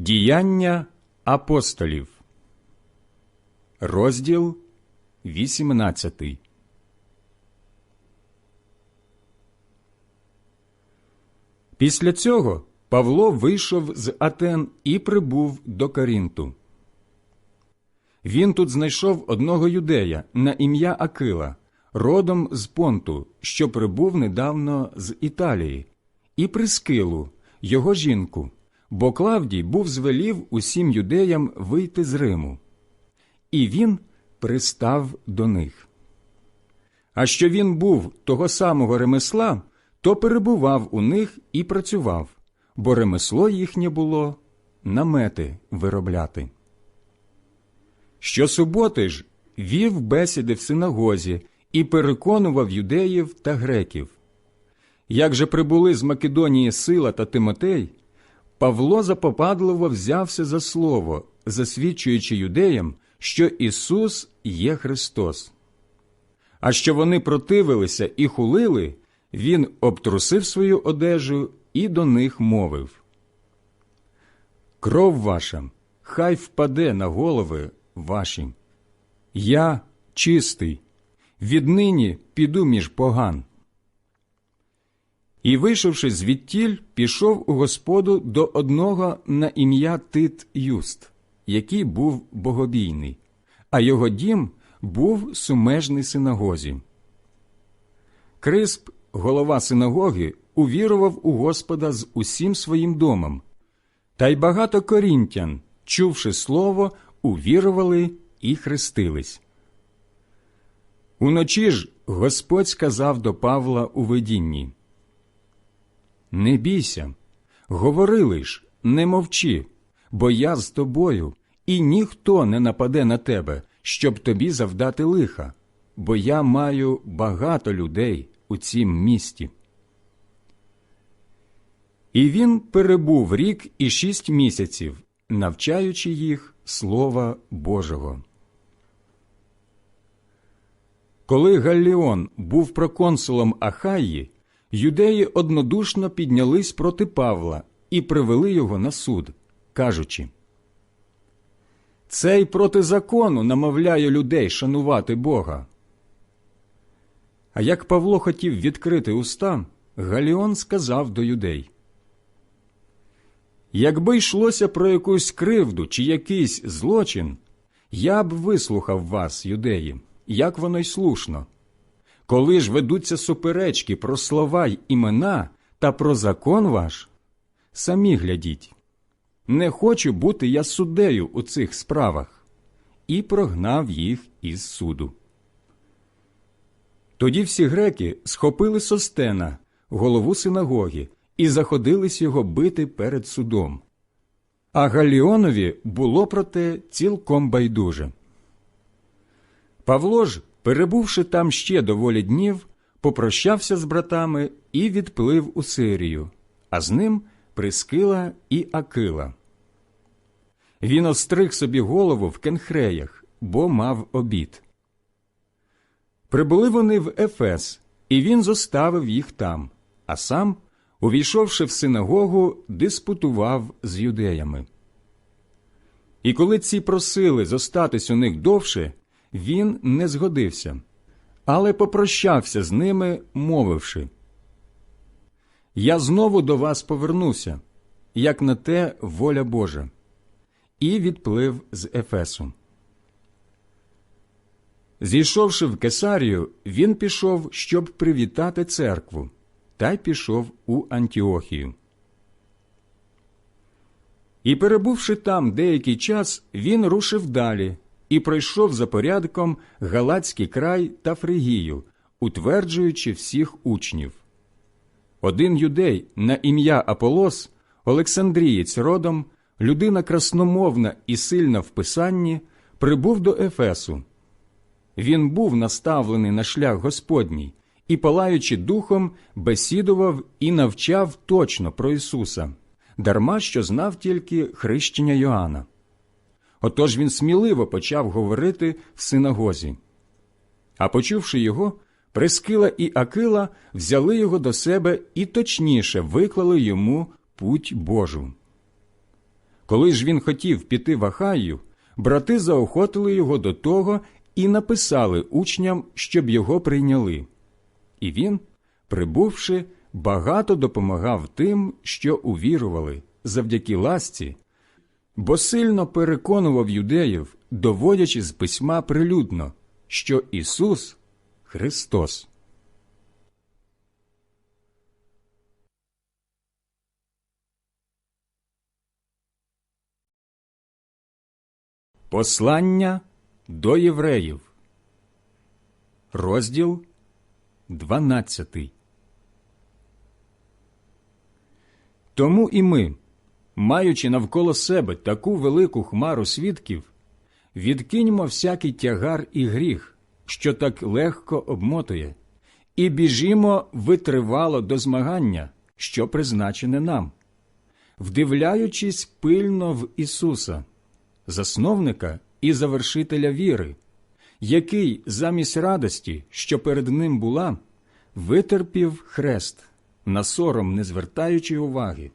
Діяння апостолів, розділ 18. Після цього Павло вийшов з Атен і прибув до Корінту. Він тут знайшов одного юдея на ім'я Акила, родом з Понту, що прибув недавно з Італії, і Прискилу, його жінку, бо Клавдій був звелів усім юдеям вийти з Риму. І він пристав до них. А що він був того самого ремесла, то перебував у них і працював, бо ремесло їхнє було намети виробляти. Щосуботи ж вів бесіди в синагозі і переконував юдеїв та греків. Як же прибули з Македонії Сила та Тимотей, Павло запопадливо взявся за слово, засвідчуючи юдеям, що Ісус є Христос. А що вони противилися і хулили, він обтрусив свою одежу і до них мовив Кров ваша хай впаде на голови ваші. Я чистий, віднині піду між поган. І, вийшовши звідтіль, пішов у господу до одного на ім'я Тит Юст, який був богобійний, а його дім був сумежний синагозі. Крисп, голова синагоги, увірував у Господа з усім своїм домом, та й багато корінтян, чувши слово, увірували і хрестились. Уночі ж Господь сказав до Павла у видінні Не бійся, говори лиш, не мовчи, бо я з тобою, і ніхто не нападе на тебе, щоб тобі завдати лиха, бо я маю багато людей у цім місті. І він перебув рік і шість місяців, навчаючи їх Слова Божого. Коли Галліон був проконсулом Ахаї, юдеї однодушно піднялись проти Павла і привели його на суд, кажучи Цей проти закону намовляє людей шанувати Бога. А як Павло хотів відкрити уста, Галіон сказав до юдей Якби йшлося про якусь кривду чи якийсь злочин, я б вислухав вас, юдеї, як воно й слушно. Коли ж ведуться суперечки про слова й імена та про закон ваш, самі глядіть. Не хочу бути я суддею у цих справах, і прогнав їх із суду. Тоді всі греки схопили Состена, голову синагоги, і заходились його бити перед судом. А Галіонові було проте цілком байдуже. Павло ж, перебувши там ще доволі днів, попрощався з братами і відплив у Сирію, а з ним Прискила і Акила. Він остриг собі голову в кенхреях, бо мав обід. Прибули вони в Ефес, і він зоставив їх там, а сам увійшовши в синагогу, диспутував з юдеями. І коли ці просили зостатись у них довше, він не згодився, але попрощався з ними, мовивши Я знову до вас повернуся, як на те воля Божа, і відплив з Ефесу. Зійшовши в Кесарію, він пішов, щоб привітати церкву та й пішов у Антіохію. І, перебувши там деякий час, він рушив далі і пройшов за порядком Галацький край та Фригію, утверджуючи всіх учнів. Один юдей на ім'я Аполос, Олександрієць родом, людина красномовна і сильна в писанні, прибув до Ефесу. Він був наставлений на шлях Господній і, палаючи духом, бесідував і навчав точно про Ісуса, дарма що знав тільки хрещення Йоанна. Отож він сміливо почав говорити в синагозі. А почувши його, Прискила і Акила взяли його до себе і точніше виклали йому путь Божу. Коли ж він хотів піти в Ахаю, брати заохотили його до того і написали учням, щоб його прийняли. І він, прибувши, багато допомагав тим, що увірували, завдяки ласці, бо сильно переконував юдеїв, доводячи з письма прилюдно, що Ісус Христос. Послання до євреїв, розділ 12. Тому і ми, маючи навколо себе таку велику хмару свідків, відкиньмо всякий тягар і гріх, що так легко обмотує, і біжімо витривало до змагання, що призначене нам, вдивляючись пильно в Ісуса засновника і завершителя віри, який замість радості, що перед ним була, витерпів хрест, на сором не звертаючи уваги,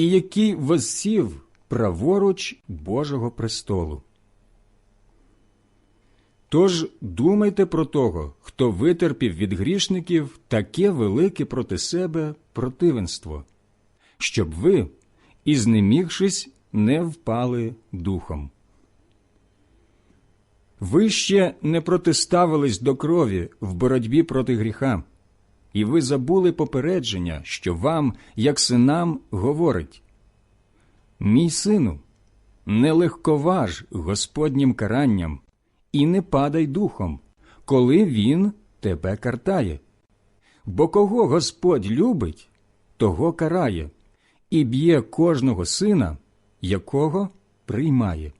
і який воссів праворуч Божого престолу. Тож думайте про того, хто витерпів від грішників таке велике проти себе противенство, щоб ви, і знемігшись, не впали духом. Ви ще не протиставились до крові в боротьбі проти гріха, і ви забули попередження, що вам, як синам, говорить Мій сину, не легковаж Господнім каранням, і не падай духом, коли він тебе картає. Бо кого Господь любить, того карає, і б'є кожного сина якого приймає.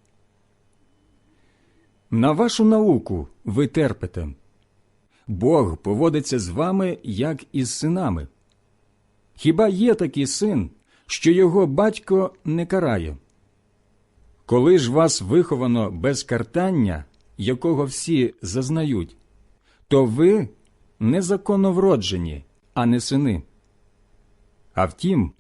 На вашу науку ви терпите. Бог поводиться з вами, як із синами. Хіба є такий син, що його батько не карає? Коли ж вас виховано без картання, якого всі зазнають, то ви незаконно вроджені, а не сини. А втім,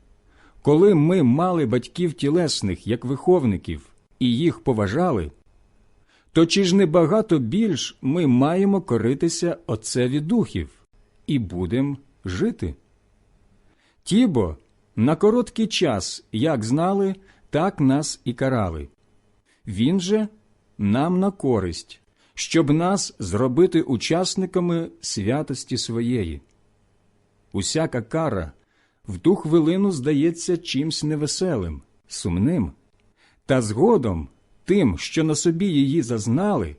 коли ми мали батьків тілесних як виховників і їх поважали, то чи ж не багато більш ми маємо коритися Отцеві духів і будемо жити? Тібо на короткий час як знали, так нас і карали. Він же нам на користь, щоб нас зробити учасниками святості своєї. Усяка кара в ту хвилину здається чимсь невеселим, сумним, та згодом тим, що на собі її зазнали,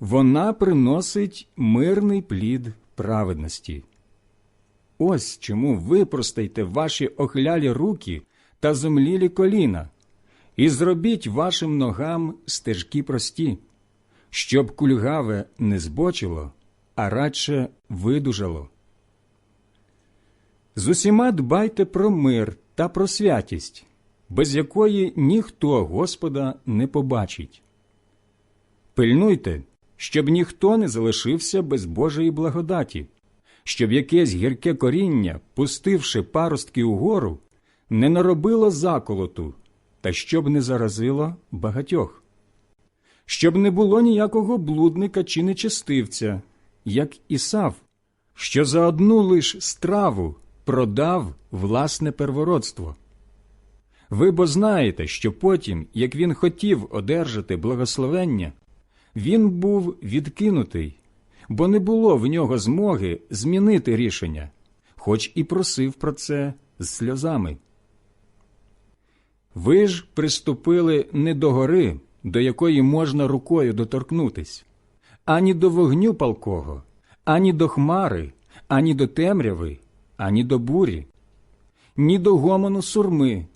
вона приносить мирний плід праведності. Ось чому випростайте ваші охлялі руки та зомлілі коліна, і зробіть вашим ногам стежки прості, щоб кульгаве не збочило, а радше видужало. З усіма дбайте про мир та про святість, без якої ніхто Господа не побачить. Пильнуйте, щоб ніхто не залишився без Божої благодаті, щоб якесь гірке коріння, пустивши паростки угору, не наробило заколоту та щоб не заразило багатьох, щоб не було ніякого блудника чи нечестивця, як Ісав, що за одну лиш страву продав власне первородство. Ви бо знаєте, що потім, як він хотів одержати благословення, він був відкинутий, бо не було в нього змоги змінити рішення, хоч і просив про це з сльозами. Ви ж приступили не до гори, до якої можна рукою доторкнутись, ані до вогню палкого, ані до хмари, ані до темряви, ані до бурі, ні до гомону сурми,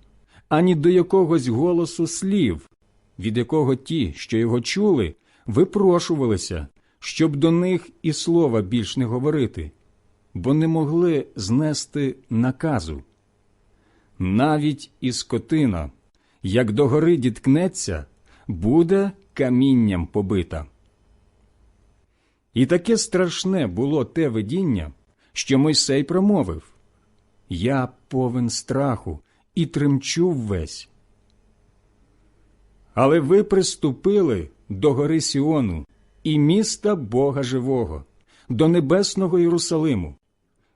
ані до якогось голосу слів, від якого ті, що його чули, випрошувалися, щоб до них і слова більш не говорити, бо не могли знести наказу. Навіть і скотина, як до гори діткнеться, буде камінням побита. І таке страшне було те видіння, що Мойсей промовив Я повен страху і тремчу весь. Але ви приступили до гори Сіону і міста Бога Живого, до небесного Єрусалиму,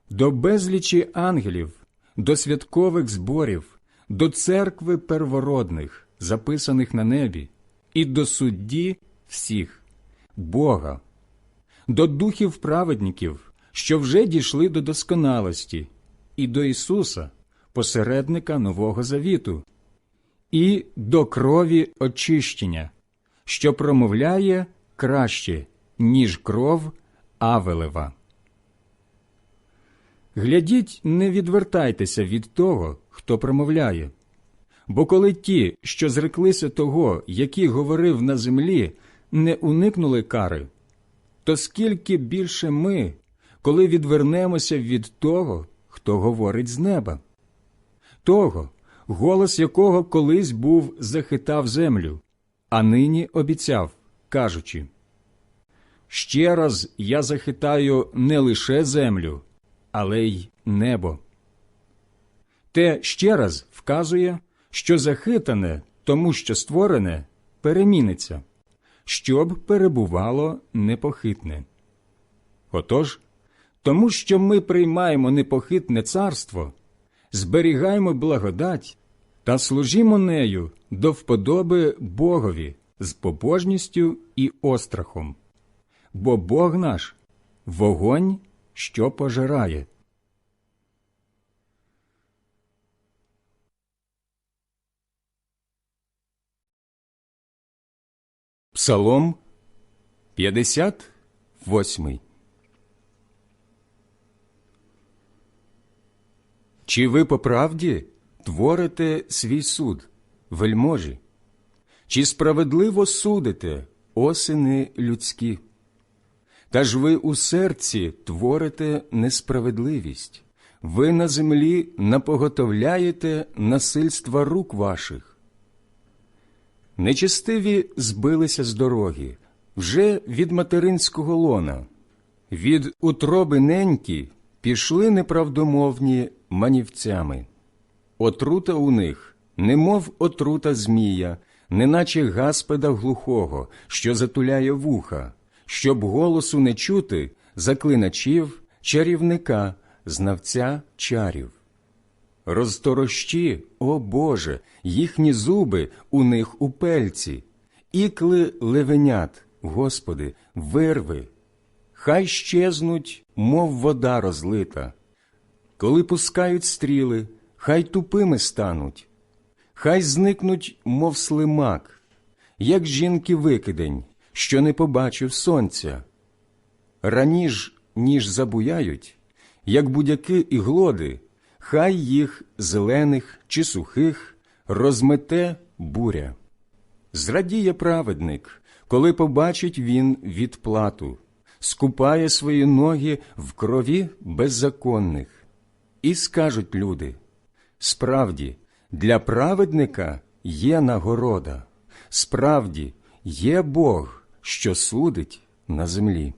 до безлічі ангелів, до святкових зборів, до церкви первородних, записаних на небі, і до судді всіх, Бога, до духів праведників, що вже дійшли до досконалості, і до Ісуса, посередника Нового Завіту, і до крові очищення, що промовляє краще, ніж кров Авелева. Глядіть, не відвертайтеся від того, хто промовляє. Бо коли ті, що зреклися того, який говорив на землі, не уникнули кари, то скільки більше ми, коли відвернемося від того, хто говорить з неба, того, голос якого колись був захитав землю, а нині обіцяв, кажучи Ще раз я захитаю не лише землю, але й небо. Те ще раз вказує, що захитане, тому що створене, переміниться, щоб перебувало непохитне. Отож, тому що ми приймаємо непохитне царство, зберігаємо благодать та служімо нею до вподоби Богові з побожністю і острахом, бо Бог наш вогонь, що пожирає. Псалом 58 Чи ви по правді творите свій суд, вельможі? Чи справедливо судите, осени людські? Та ж ви у серці творите несправедливість, ви на землі напоготовляєте насильства рук ваших. Нечестиві збилися з дороги вже від материнського лона, від утроби неньки пішли неправдомовні манівцями. Отрута у них, немов отрута змія, неначе гаспеда глухого, що затуляє вуха, щоб голосу не чути заклиначів, чарівника, знавця чарів. Розторощі, о Боже, їхні зуби у них у пельці, ікли левенят, Господи, вирви, хай щезнуть, мов вода розлита. Коли пускають стріли, хай тупими стануть, хай зникнуть, мов слимак, як жінки викидень, що не побачив сонця. Раніж, ніж забуяють, як будяки і глоди хай їх зелених чи сухих розмете буря. Зрадіє праведник, коли побачить він відплату, скупає свої ноги в крові беззаконних. І скажуть люди справді, для праведника є нагорода, справді є Бог, що судить на землі.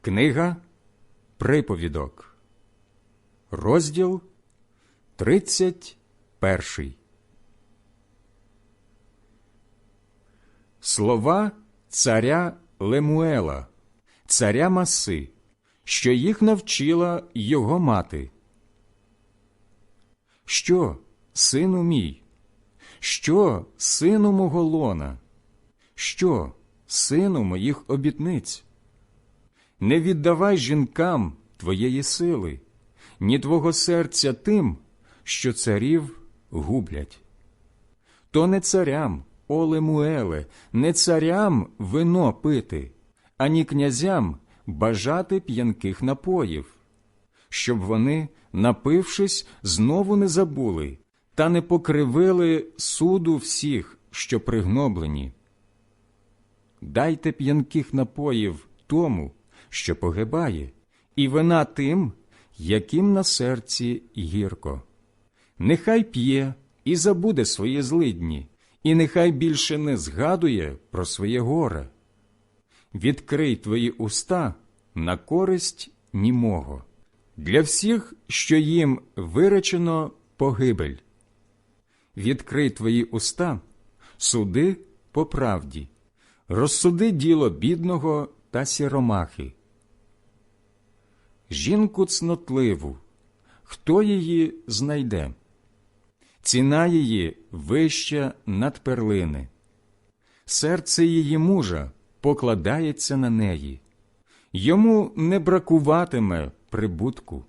Книга Приповідок, розділ 31 Слова царя Лемуела, царя Маси, що їх навчила його мати. Що, сину мій? Що, сину мого лона? Що, сину моїх обітниць? не віддавай жінкам твоєї сили, ні твого серця тим, що царів гублять. То не царям, о Лемуеле, не царям вино пити, ані князям бажати п'янких напоїв, щоб вони, напившись, знову не забули та не покривили суду всіх, що пригноблені. Дайте п'янких напоїв тому, що погибає, і вина тим, яким на серці гірко. Нехай п'є і забуде свої злидні, і нехай більше не згадує про своє горе. Відкрий твої уста на користь німого, для всіх, що їм виречено погибель. Відкрий твої уста, суди по правді, розсуди діло бідного та сіромахи. Жінку цнотливу, хто її знайде? Ціна її вища над перлини. Серце її мужа покладається на неї, йому не бракуватиме прибутку.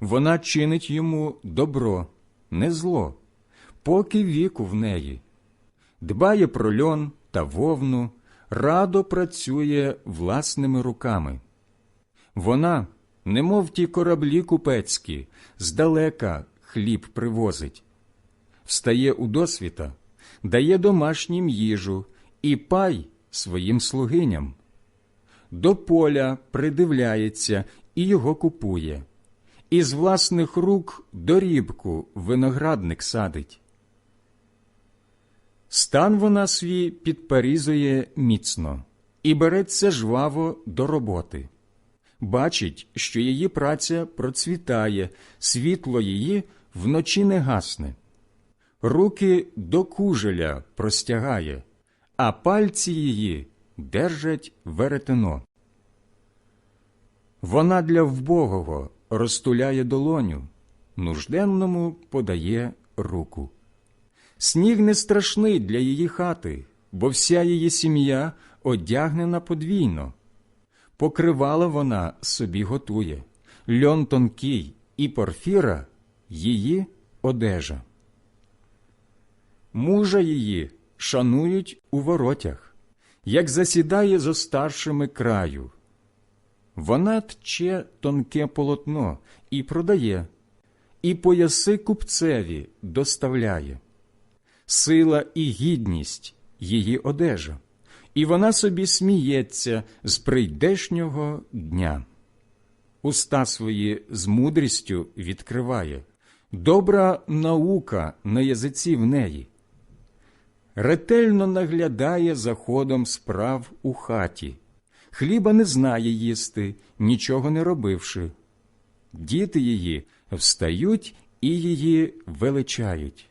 Вона чинить йому добро, не зло, поки віку в неї, дбає про льон та вовну, радо працює власними руками. Вона, немов ті кораблі купецькі, здалека хліб привозить, встає у досвіта, дає домашнім їжу і пай своїм слугиням. До поля придивляється і його купує, із власних рук дорібку виноградник садить. Стан вона свій підпарізує міцно і береться жваво до роботи. Бачить, що її праця процвітає, світло її вночі не гасне, руки до кужеля простягає, а пальці її держать веретено. Вона для вбогого розтуляє долоню, нужденному подає руку. Сніг не страшний для її хати, бо вся її сім'я одягнена подвійно. Покривала вона собі готує, льон тонкий і порфіра її одежа. Мужа її шанують у воротях, як засідає зо старшими краю. Вона тче тонке полотно і продає, і пояси купцеві доставляє. Сила і гідність її одежа, і вона собі сміється з прийдешнього дня. Уста свої з мудрістю відкриває, добра наука на язиці в неї. Ретельно наглядає за ходом справ у хаті, хліба не знає їсти, нічого не робивши. Діти її встають і її величають.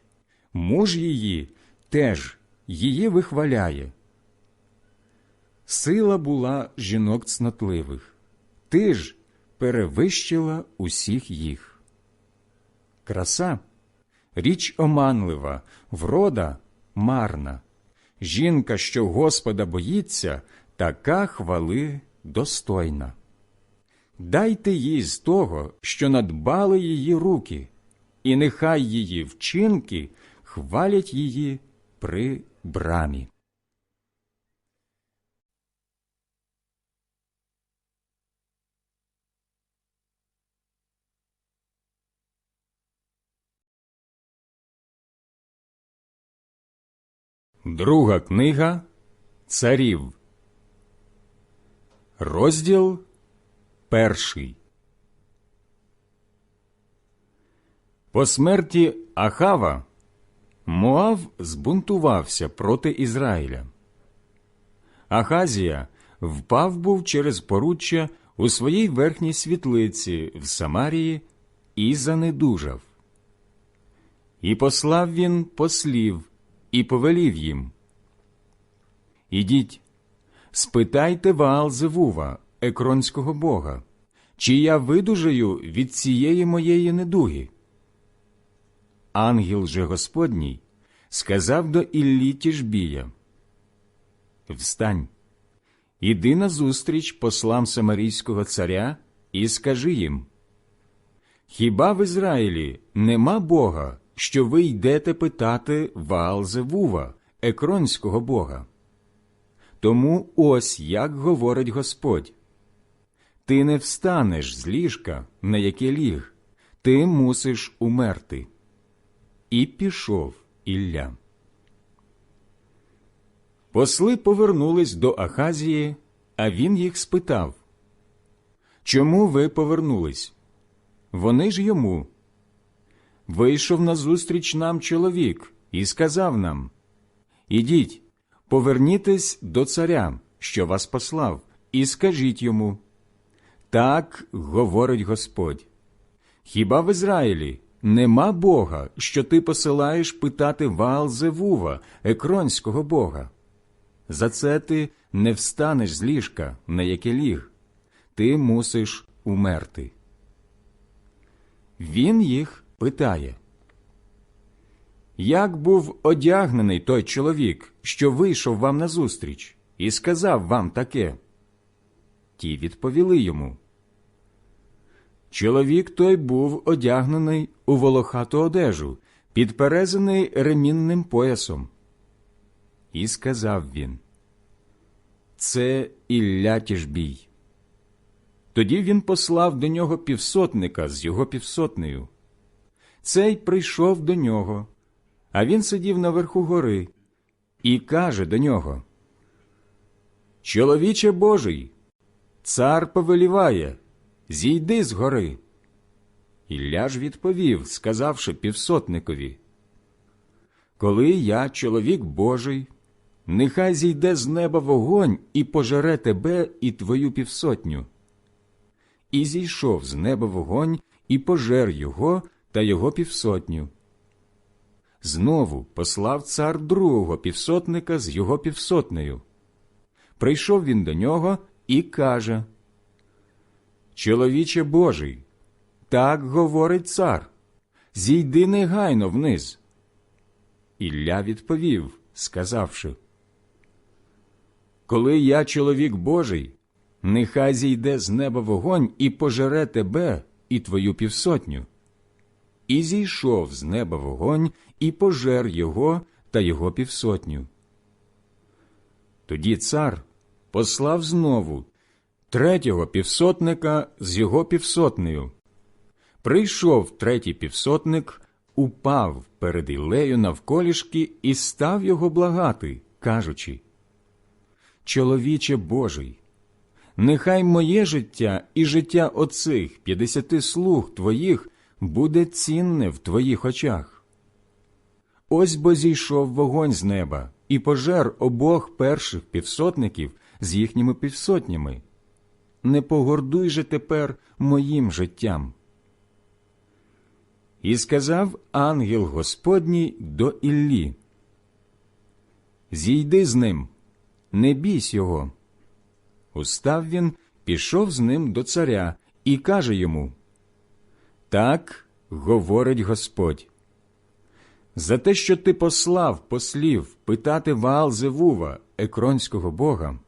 Муж її теж її вихваляє. Сила була жінок цнотливих, ти ж перевищила усіх їх. Краса річ оманлива, врода марна. Жінка, що Господа боїться, така хвали достойна. Дайте їй з того, що надбали її руки, і нехай її вчинки хвалять її при брамі. Друга книга Царів. Розділ перший. По смерті Ахава Моав збунтувався проти Ізраїля. Ахазія впав був через поруччя у своїй верхній світлиці в Самарії і занедужав. І послав він послів і повелів їм. Ідіть, спитайте Ваал Зевува, екронського бога, чи я видужаю від цієї моєї недуги. Ангел же Господній сказав до Іллі Тішбія, Встань, іди назустріч послам Самарійського царя і скажи їм, Хіба в Ізраїлі нема Бога, що ви йдете питати Ваалзевува, екронського бога? Тому ось як говорить Господь. Ти не встанеш з ліжка, на яке ліг, ти мусиш умерти. І пішов Ілля. Посли повернулись до Ахазії, а він їх спитав Чому ви повернулись? Вони ж йому. Вийшов назустріч нам чоловік і сказав нам Ідіть, повернітесь до царя, що вас послав, і скажіть йому Так говорить Господь. Хіба в Ізраїлі нема Бога, що ти посилаєш питати Ваал Зевува, екронського Бога? За це ти не встанеш з ліжка, на яке ліг, ти мусиш умерти. Він їх питає. Як був одягнений той чоловік, що вийшов вам назустріч, і сказав вам таке? Ті відповіли йому. Чоловік той був одягнений у волохату одежу, підперезаний ремінним поясом. І сказав він Це Ілля Тішбій. Тоді він послав до нього півсотника з його півсотнею. Цей прийшов до нього, а він сидів наверху гори, і каже до нього Чоловіче Божий, цар повеліває, зійди з гори. Ілля ж відповів, сказавши півсотникові Коли я, чоловік Божий, нехай зійде з неба вогонь і пожере тебе і твою півсотню. І зійшов з неба вогонь і пожер його та його півсотню. Знову послав цар другого півсотника з його півсотнею. Прийшов він до нього і каже Чоловіче Божий, так говорить цар, зійди негайно вниз. Ілля відповів, сказавши Коли я чоловік Божий, нехай зійде з неба вогонь і пожере тебе і твою півсотню. І зійшов з неба вогонь і пожер його та його півсотню. Тоді цар послав знову третього півсотника з його півсотнею. Прийшов третій півсотник, упав перед Ілею навколішки і став його благати, кажучи Чоловіче Божий, нехай моє життя і життя оцих п'ятдесяти слуг твоїх буде цінне в твоїх очах. Ось бо зійшов вогонь з неба і пожер обох перших півсотників з їхніми півсотнями. Не погордуй же тепер моїм життям. І сказав ангел Господній до Іллі Зійди з ним, не бійсь його. Устав він, пішов з ним до царя і каже йому Так говорить Господь. За те, що ти послав послів питати Ваал Зевува, екронського бога,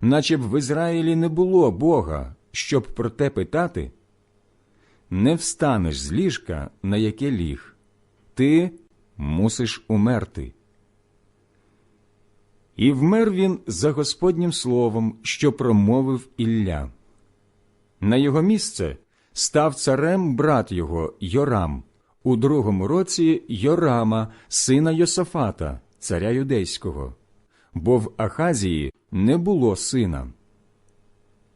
наче б в Ізраїлі не було Бога, щоб про те питати, не встанеш з ліжка, на яке ліг, ти мусиш умерти. І вмер він за Господнім словом, що промовив Ілля. На його місце став царем брат його Йорам, у другому році Йорама, сина Йосафата, царя юдейського, бо в Ахазії не було сина.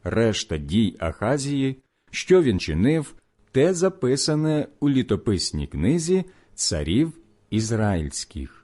Решта дій Ахазії, що він чинив, те записане у літописній книзі царів ізраїльських.